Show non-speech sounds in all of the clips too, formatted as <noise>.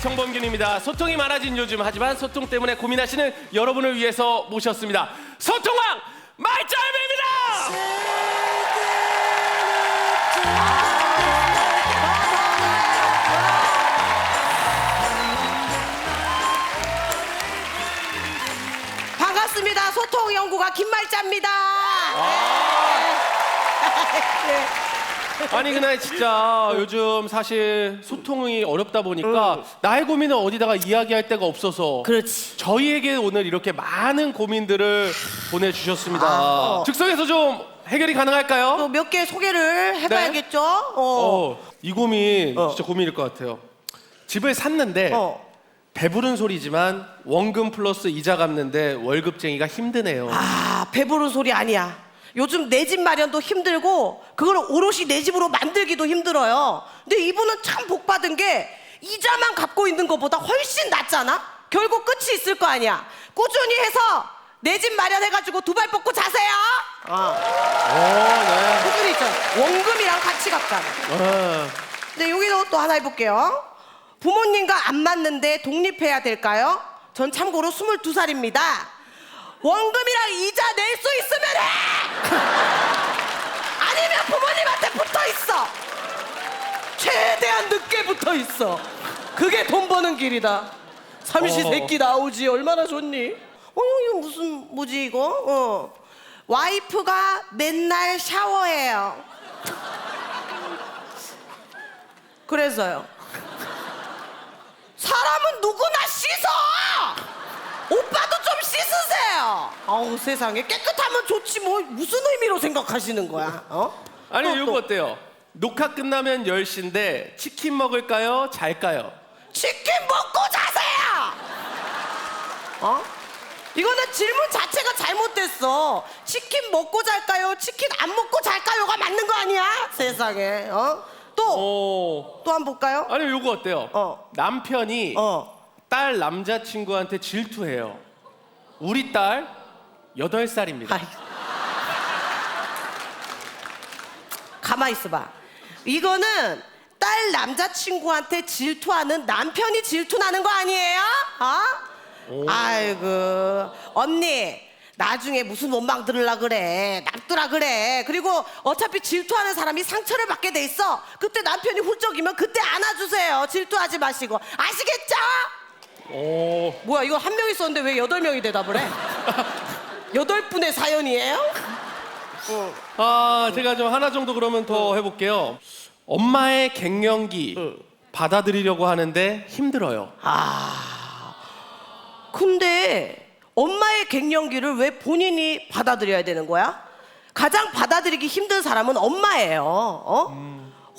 정범균입니다. 소통이 많아진 요즘 하지만 소통 때문에 고민하시는 여러분을 위해서 모셨습니다. 소통왕 말짱입니다. 반갑습니다. 소통 연구가 김말자입니다. <laughs> 아니 그날 진짜 요즘 사실 소통이 어렵다 보니까 나의 고민을 어디다가 이야기할 데가 없어서 그렇지. 저희에게 오늘 이렇게 많은 고민들을 보내주셨습니다. 아. 즉석에서 좀 해결이 가능할까요? 또 몇 개 소개를 해봐야겠죠. 어. 어, 이 고민 어. 진짜 고민일 것 같아요. 집을 샀는데 어. 배부른 소리지만 원금 플러스 이자 갚는데 월급쟁이가 힘드네요. 아 배부른 소리 아니야. 요즘 내 집 마련도 힘들고 그걸 오롯이 내 집으로 만들기도 힘들어요. 근데 이분은 참 복 받은 게 이자만 갚고 있는 것보다 훨씬 낫잖아. 결국 끝이 있을 거 아니야. 꾸준히 해서 내 집 마련해가지고 두 발 뻗고 자세요. 어. 오, 네. 꾸준히 있잖아. 원금이랑 같이 갚잖아. 아, 네, 여기도 또 하나 해볼게요. 부모님과 안 맞는데 독립해야 될까요? 전 참고로 22살입니다. 원금이랑 이자 낼 수 있으면 해! <laughs> 아니면 부모님한테 붙어 있어! 최대한 늦게 붙어 있어! 그게 돈 버는 길이다. 삼시세끼 나오지 얼마나 좋니? 어, 이거 무슨, 뭐지 이거? 어. 와이프가 맨날 샤워해요. <laughs> 그래서요. 사람은 누구나 씻어! 오빠도 좀 씻으세요! 어우 세상에 깨끗하면 좋지 뭐 무슨 의미로 생각하시는 거야? 어? 아니 또, 이거 또. 어때요? 녹화 끝나면 10시인데 치킨 먹을까요? 잘까요? 치킨 먹고 자세요! 어? 이거는 질문 자체가 잘못됐어. 치킨 먹고 잘까요? 치킨 안 먹고 잘까요가 맞는 거 아니야? 세상에. 어? 또, 오. 또한번 볼까요? 아니 이거 어때요? 어. 남편이 어. 딸 남자친구한테 질투해요. 우리 딸 8살입니다. 아이. 가만 있어봐. 이거는 딸 남자친구한테 질투하는 남편이 질투나는 거 아니에요? 어? 아이고 언니 나중에 무슨 원망 들으려 그래 납두라 그래 그리고 어차피 질투하는 사람이 상처를 받게 돼 있어 그때 남편이 훌쩍이면 그때 안아주세요 질투하지 마시고 아시겠죠? 오. 뭐야 이거 한 명 있었는데 왜 여덟 명이 대답을 해? 여덟 분의 사연이에요? 아, 제가 좀 하나 정도 그러면 더 해볼게요. 엄마의 갱년기 받아들이려고 하는데 힘들어요. 근데 엄마의 갱년기를 왜 본인이 받아들여야 되는 거야? 가장 받아들이기 힘든 사람은 엄마예요. 어?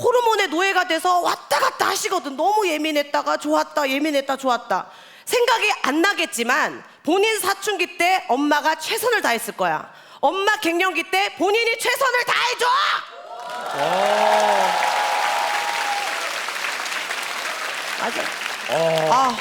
호르몬의 노예가 돼서 왔다 갔다 하시거든. 너무 예민했다가 좋았다, 예민했다, 좋았다. 생각이 안 나겠지만 본인 사춘기 때 엄마가 최선을 다했을 거야. 엄마 갱년기 때 본인이 최선을 다해줘! 맞아. 아.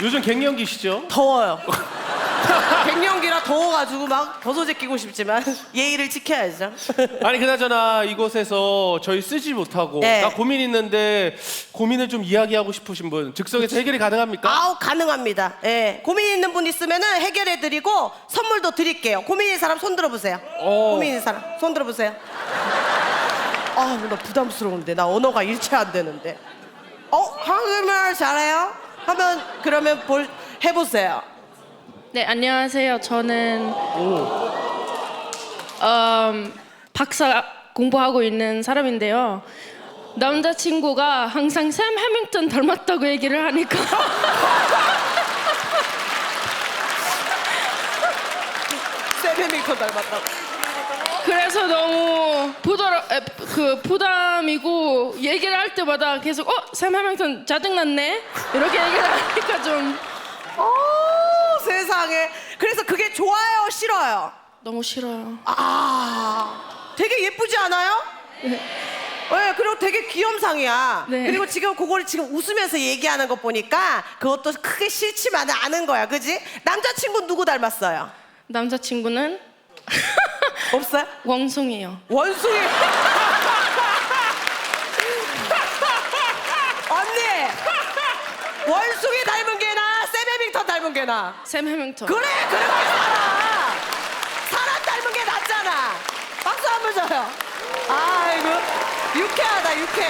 요즘 갱년기시죠? 더워요. <laughs> 갱년기라 더워가지고 막 벗어제 끼고 싶지만 <laughs> 예의를 지켜야죠. <laughs> 아니 그나저나 이곳에서 저희 쓰지 못하고 네. 나 고민 있는데 고민을 좀 이야기하고 싶으신 분 즉석에서 해결이 가능합니까? 아우 가능합니다. 예, 고민 있는 분 있으면은 해결해 드리고 선물도 드릴게요. 고민 있는 사람 손 들어보세요. 어. 고민 있는 사람 손 들어보세요. <laughs> 아 나 부담스러운데 나 언어가 일체 안 되는데. 어 한국말 잘해요? 하면 그러면 볼 해보세요. 네, 안녕하세요. 저는 음, 박사 공부하고 있는 사람인데요. 남자친구가 항상 샘 해밍턴 닮았다고 얘기를 하니까 <laughs> 세미미커 닮았다고. 그래서 너무 부담 그 부담이고 얘기를 할 때마다 계속 어샘 해밍턴 짜증났네 이렇게 얘기를 하니까 좀 어 세상에. 그래서 그게 좋아요, 싫어요? 너무 싫어요. 아, 되게 예쁘지 않아요? 네. 그리고 되게 귀염상이야. 네. 그리고 지금 그걸 지금 웃으면서 얘기하는 거 보니까 그것도 크게 싫지만은 않은 거야, 그지? 남자친구 누구 닮았어요? 남자친구는 <laughs> 없어요? 왕송이요. 원숭이. <laughs> 언니, 박수기 닮은 닮은 게 나. 샘 해밍턴. 그래, 그래 살아. 사람 닮은 게 낫잖아. 박수 한 번 줘요. 아이고, 유쾌하다, 유쾌.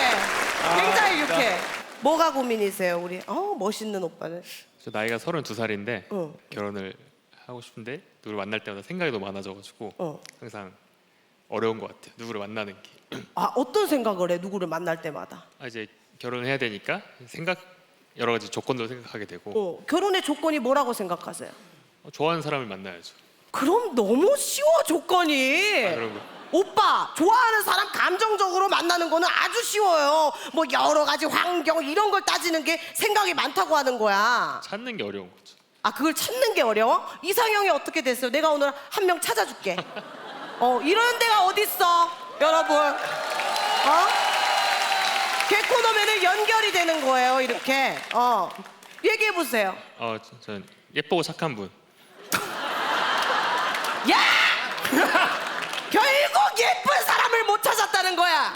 굉장히 유쾌. 뭐가 고민이세요, 우리? 어, 멋있는 오빠는. 저 나이가 32살인데 어. 결혼을 하고 싶은데 누구를 만날 때마다 생각이 너무 많아져가지고 어. 항상 어려운 것 같아요. 누구를 만나는 게. 아, 어떤 생각을 해, 누구를 만날 때마다? 아, 이제 결혼을 해야 되니까 생각 여러 가지 조건도 생각하게 되고 어, 결혼의 조건이 뭐라고 생각하세요? 어, 좋아하는 사람을 만나야죠. 그럼 너무 쉬워 조건이. 아, 그런 거. 오빠 좋아하는 사람 감정적으로 만나는 거는 아주 쉬워요. 뭐 여러 가지 환경 이런 걸 따지는 게 생각이 많다고 하는 거야. 찾는 게 어려운 거죠. 아 그걸 찾는 게 어려워? 이상형이 어떻게 됐어요? 내가 오늘 한 명 찾아줄게. 어 이런 데가 어딨어, 여러분? 어? 개코노면은 연결이 되는 거예요, 이렇게. 어 얘기해 보세요. 어, 저- 전 예쁘고 착한 분. <laughs> 야! <laughs> 결국 예쁜 사람을 못 찾았다는 거야.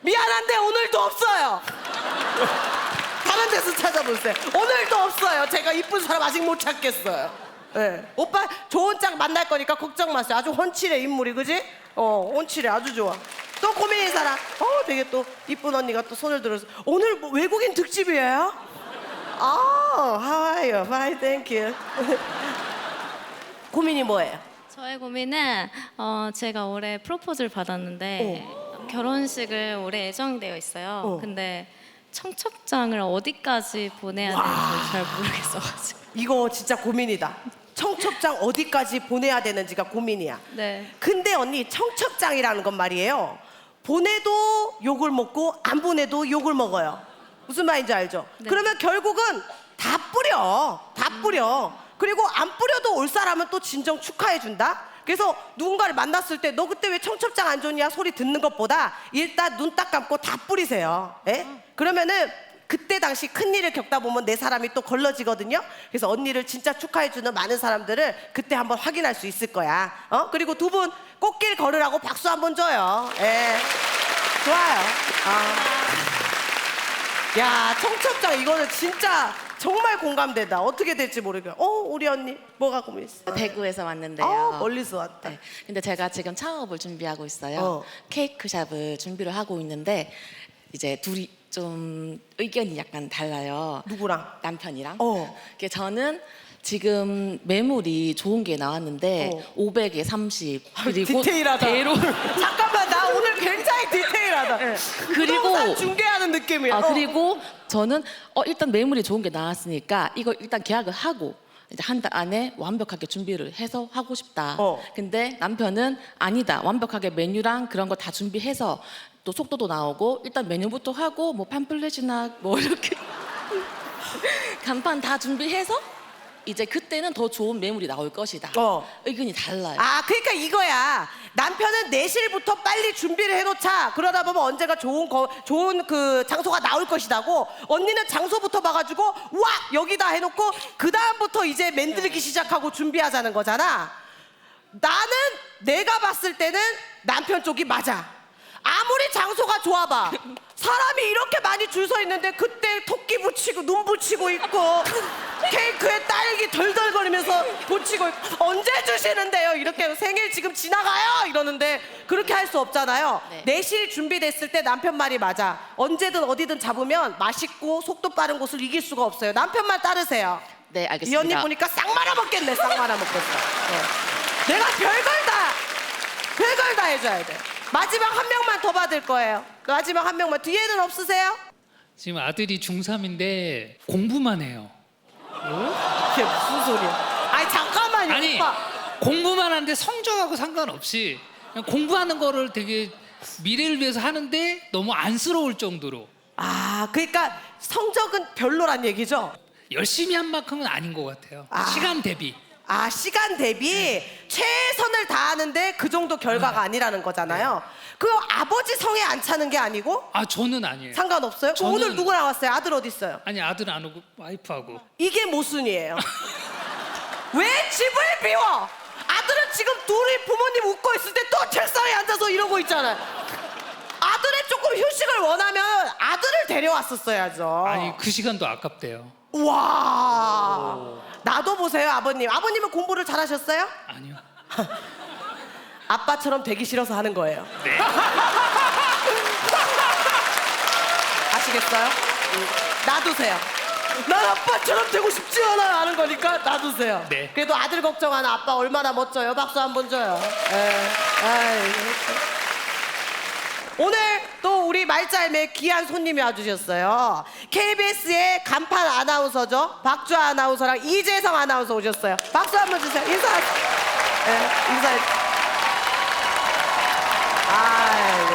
미안한데 오늘도 없어요. <laughs> 다른 데서 찾아보세요. 오늘도 없어요. 제가 이쁜 사람 아직 못 찾겠어요. 예. 오빠 좋은 짝 만날 거니까 걱정 마세요. 아주 훤칠해 인물이 그지? 어 훤칠해 아주 좋아. 또 고민인 사람. 어 되게 또 이쁜 언니가 또 손을 들어서 오늘 뭐 외국인 특집이에요? 아, how are you? Fine, thank you. <laughs> 고민이 뭐예요? 저의 고민은 어, 제가 올해 프로포즈를 받았는데 결혼식을 올해 예정되어 있어요. 어. 근데 청첩장을 어디까지 보내야 되는지 잘 모르겠어가지고. <laughs> 이거 진짜 고민이다. 청첩장 어디까지 보내야 되는지가 고민이야. 네. 근데 언니 청첩장이라는 건 말이에요. 보내도 욕을 먹고 안 보내도 욕을 먹어요. 무슨 말인지 알죠? 네. 그러면 결국은 다 뿌려. 다 뿌려. 그리고 안 뿌려도 올 사람은 또 진정 축하해 준다. 그래서 누군가를 만났을 때 너 그때 왜 청첩장 안 줬냐 소리 듣는 것보다 일단 눈 딱 감고 다 뿌리세요. 예? 그러면은 그때 당시 큰 일을 겪다 보면 내 사람이 또 걸러지거든요. 그래서 언니를 진짜 축하해 주는 많은 사람들을 그때 한번 확인할 수 있을 거야. 어? 그리고 두 분 꽃길 걸으라고 박수 한번 줘요. 예. 좋아요. 아. 야, 청첩장 이거는 진짜 정말 공감된다. 어떻게 될지 모르겠어. 어, 우리 언니 뭐가 고민있어? 대구에서 왔는데요. 어, 멀리서 왔다. 네. 근데 제가 지금 창업을 준비하고 있어요. 어. 케이크 샵을 준비를 하고 있는데 이제 둘이 좀 의견이 약간 달라요. 누구랑? 남편이랑. 어. 그 저는 지금 매물이 좋은 게 나왔는데 어. 500에 30 그리고 디테일하다. 대로 <laughs> 잠깐만, 나 오늘 굉장히 디테일하다. 그리고- 부동산 중개하는 느낌이야. 아 어. 그리고 저는 어 일단 매물이 좋은 게 나왔으니까 이거 일단 계약을 하고 이제 한 달 안에 완벽하게 준비를 해서 하고 싶다. 어. 근데 남편은 아니다. 완벽하게 메뉴랑 그런 거 다 준비해서 또 속도도 나오고 일단 메뉴부터 하고 뭐 팜플렛이나 뭐 이렇게 <laughs> 간판 다 준비해서 이제 그때는 더 좋은 매물이 나올 것이다. 어. 의견이 달라요. 아, 그러니까 이거야. 남편은 내실부터 빨리 준비를 해놓자. 그러다 보면 언제가 좋은 거, 좋은 그 장소가 나올 것이다고. 언니는 장소부터 봐가지고 와 여기다 해놓고 그 다음부터 이제 만들기 시작하고 준비하자는 거잖아. 나는 내가 봤을 때는 남편 쪽이 맞아. 아무리 장소가 좋아봐. 사람이 이렇게 많이 줄 서 있는데 그때 토끼 붙이고 눈 붙이고 있고 케이크에 딸기 덜덜거리면서 붙이고 있고 언제 주시는데요? 이렇게 생일 지금 지나가요? 이러는데 그렇게 할 수 없잖아요. 네. 내실 준비됐을 때 남편 말이 맞아. 언제든 어디든 잡으면 맛있고 속도 빠른 곳을 이길 수가 없어요. 남편만 따르세요. 네, 이 알겠습니다. 언니 보니까 싹 말아먹겠네, 싹 말아먹겠어. 어. 내가 별걸 다, 별걸 다 해줘야 돼. 마지막 한 명만 더 받을 거예요. 마지막 한 명만. 뒤에는 없으세요? 지금 아들이 중3인데 공부만 해요. 이게 무슨 소리야? 아니, 잠깐만요, 아니 오빠. 공부만 하는데 성적하고 상관없이 그냥 공부하는 거를 되게 미래를 위해서 하는데 너무 안쓰러울 정도로 아, 그러니까 성적은 별로란 얘기죠? 열심히 한 만큼은 아닌 것 같아요. 아. 시간 대비. 아, 시간 대비 최선을 다하는데 그 정도 결과가 아니라는 거잖아요. 그 아버지 성에 안 차는 게 아니고 아 저는 아니에요. 상관없어요? 저는- 오늘 누구랑 왔어요? 아들 어디 있어요? 아니 아들 안 오고 와이프하고. 이게 모순이에요. 왜 집을 비워? 아들은 지금 둘이 부모님 웃고 있을 때 또 책상에 앉아서 이러고 있잖아요. 아들의 조금 휴식을 원하면 아들을 데려왔었어야죠. 아니 그 시간도 아깝대요. 와. 나도 보세요, 아버님. 아버님은 공부를 잘하셨어요? 아니요. <laughs> 아빠처럼 되기 싫어서 하는 거예요. 네. <laughs> 아시겠어요? 놔두세요. 난 아빠처럼 되고 싶지 않아 하는 거니까 놔두세요. 네. 그래도 아들 걱정하는 아빠 얼마나 멋져요. 박수 한 번 줘요. 예. 아이고. 오늘 또 우리 말짤매 귀한 손님이 와주셨어요. KBS의 간판 아나운서죠. 박주 아나운서랑 이재성 아나운서 오셨어요. 박수 한번 주세요. 인사. 예, 인사해. 아이고.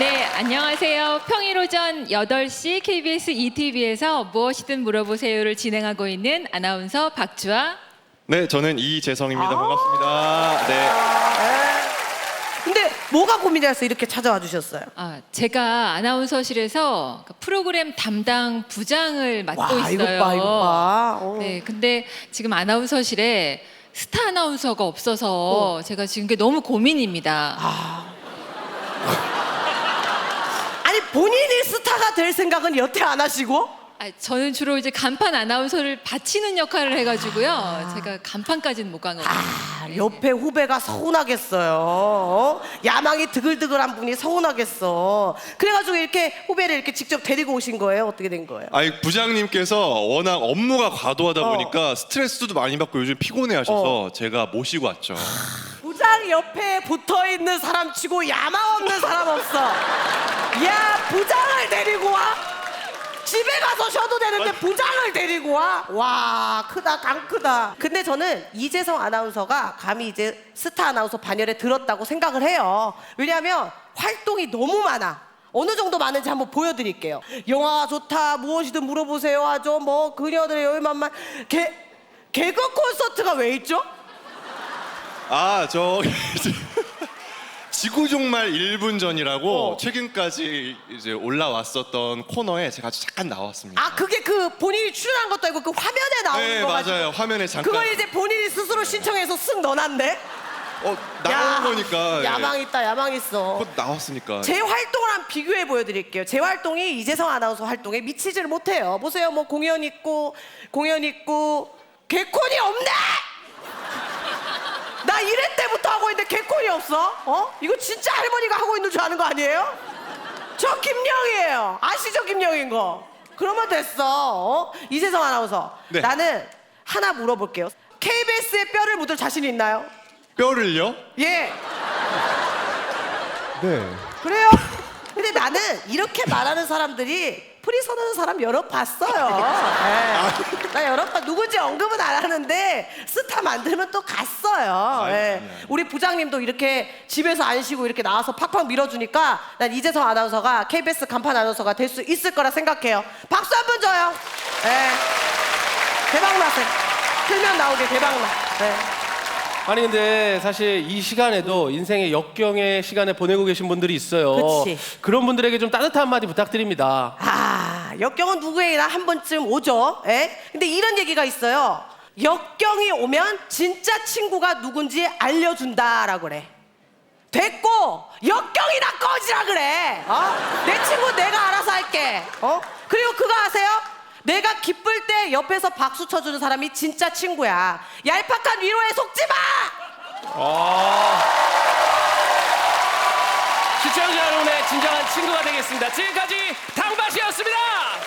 네, 안녕하세요. 평일 오전 8시 KBS ETV에서 무엇이든 물어보세요를 진행하고 있는 아나운서 박주아. 네, 저는 이재성입니다. 반갑습니다. 네. 뭐가 고민이라서 이렇게 찾아와 주셨어요? 아, 제가 아나운서실에서 그 프로그램 담당 부장을 맡고 와, 있어요. 이것 봐, 이것 봐. 어. 네, 근데 지금 아나운서실에 스타 아나운서가 없어서 제가 지금 그게 너무 고민입니다. 아니 본인이 스타가 될 생각은 여태 안 하시고? 아, 저는 주로 이제 간판 아나운서를 받치는 역할을 해가지고요. 아. 제가 간판까지는 못간 거예요. 아, 옆에 후배가 서운하겠어요. 어? 야망이 드글드글한 분이 서운하겠어. 그래가지고 이렇게 후배를 이렇게 직접 데리고 오신 거예요? 어떻게 된 거예요? 아니 부장님께서 워낙 업무가 과도하다 보니까 스트레스도 많이 받고 요즘 피곤해하셔서 제가 모시고 왔죠. 부장 옆에 붙어 있는 사람 치고 야망 없는 사람 없어. 야, 부장을 데리고 와? 집에 가서 쉬어도 되는데 부장을 데리고 와? 와, 크다, 강 크다. 근데 저는 이재성 아나운서가 감히 이제 스타 아나운서 반열에 들었다고 생각을 해요. 왜냐하면 활동이 너무 많아. 어느 정도 많은지 한번 보여드릴게요. 영화가 좋다, 무엇이든 물어보세요 하죠. 뭐 그녀들의 여유만만 개 개그 콘서트가 왜 있죠? 아, 저 <laughs> 지구 종말 1분 전이라고 어. 최근까지 이제 올라왔었던 코너에 제가 잠깐 나왔습니다. 아 그게 그 본인이 출연한 것도 아니고 그 화면에 나오는 네, 거 가지고 맞아요. 화면에 잠깐 그걸 이제 본인이 스스로 신청해서 쓱 넣어놨네. 어, 나온 거니까 예. 야망 있다, 야망 있어. 곧 나왔으니까. 제 활동을 한번 비교해 보여드릴게요. 제 활동이 이재성 아나운서 활동에 미치지를 못해요. 보세요, 뭐 공연 있고 공연 있고 개콘이 없네. 나 1회 때부터 하고 있는데 개콘이 없어? 어? 이거 진짜 할머니가 하고 있는 줄 아는 거 아니에요? 저 김영이에요. 아시죠, 김영인 거? 그러면 됐어. 어? 이재성 아나운서. 네. 나는 하나 물어볼게요. KBS에 뼈를 묻을 자신 있나요? 뼈를요? 예. 네. 그래요? 근데 나는 이렇게 말하는 사람들이 프리 선하는 사람 여러 봤어요. 예. 나 여러 번 누군지 언급은 안 하는데 스타 만들면 또 갔어요. 아이, 예. 아니, 아니. 우리 부장님도 이렇게 집에서 안 쉬고 이렇게 나와서 팍팍 밀어주니까 난 이재성 아나운서가 KBS 간판 아나운서가 될 수 있을 거라 생각해요. 박수 한 번 줘요. 예. 대박 나세요. 틀면 나오게 대박 나. 예. 아니 근데 사실 이 시간에도 인생의 역경의 시간을 보내고 계신 분들이 있어요. 그치. 런 분들에게 좀 따뜻한 한마디 부탁드립니다. 아, 역경은 누구에게나 한 번쯤 오죠. 예? 근데 이런 얘기가 있어요. 역경이 오면 진짜 친구가 누군지 알려준다라고 그래. 됐고 역경이나 꺼지라 그래. 어? 내 친구 내가 알아서 할게. 어? 그리고 그거 아세요? 내가 기쁠 때 옆에서 박수 쳐주는 사람이 진짜 친구야. 얄팍한 위로에 속지 마. 시청자 여러분의 진정한 친구가 되겠습니다. 지금까지 당 바시였습니다.